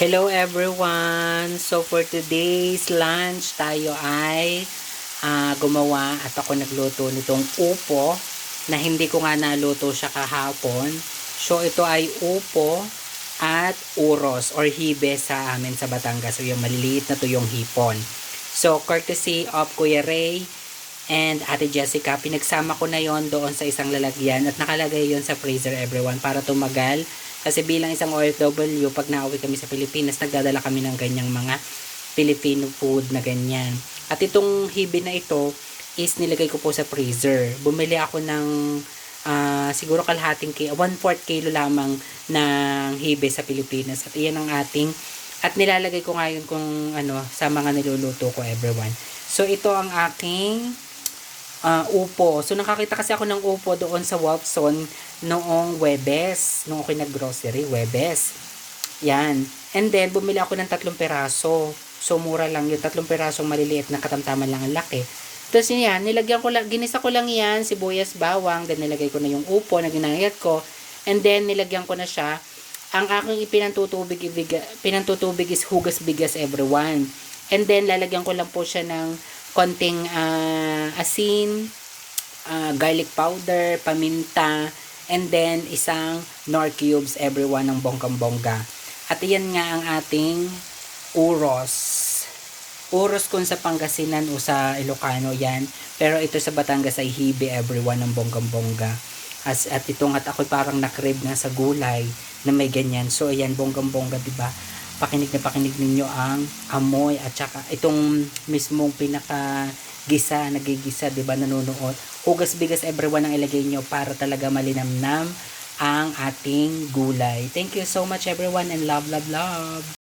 Hello everyone! So for today's lunch, tayo ay ah, gumawa at ako nagluto nitong upo na hindi ko nga naluto siya kahapon. So ito ay upo at uros or hibe sa amin sa Batangas. So yung maliliit na to yung hipon. So courtesy of Kuya Ray and Ate Jessica, pinagsama ko na yon doon sa isang lalagyan at nakalagay yon sa freezer everyone para tumagal. Kasi bilang isang OFW, pag nauwi kami sa Pilipinas, nagdadala kami ng ganyang mga Filipino food na ganyan. At itong hibe na ito is nilagay ko po sa freezer. Bumili ako ng ah, siguro kalahating kilo, 1/4 kilo lamang ng hibe sa Pilipinas. At iyan ang ating at nilalagay ko ngayon kung ano sa mga niluluto ko everyone. So ito ang aking ah, upo. So nakakita kasi ako ng upo doon sa Watson noong Webes. Noong ako nag-grocery, Webes. Yan. And then, bumili ako ng tatlong peraso. So, mura lang yung tatlong perasong maliliit na katamtaman lang ang laki. Tapos yan, nilagyan ko lang, ginisa ko lang yan, sibuyas, bawang, then nilagay ko na yung upo na ginayat ko. And then, nilagyan ko na siya. Ang aking ipinantutubig, ibiga, pinantutubig is hugas bigas everyone. And then, lalagyan ko lang po siya ng konting ah, asin, ah, garlic powder, paminta, and then isang nor cubes everyone ng bonggang-bongga. At iyan nga ang ating uros. Uros kung sa Pangasinan o sa Ilocano yan. Pero ito sa Batangas ay hibe everyone ng bonggang-bongga. As, at itong at ako parang nakrib nga sa gulay na may ganyan. So ayan, bonggang-bongga, di ba? Pakinig na pakinig ninyo ang amoy at saka itong mismong pinaka gisa, nagigisa, di ba, nanonood. Hugas bigas everyone ang ilagay nyo para talaga malinamnam ang ating gulay. Thank you so much everyone and love, love, love.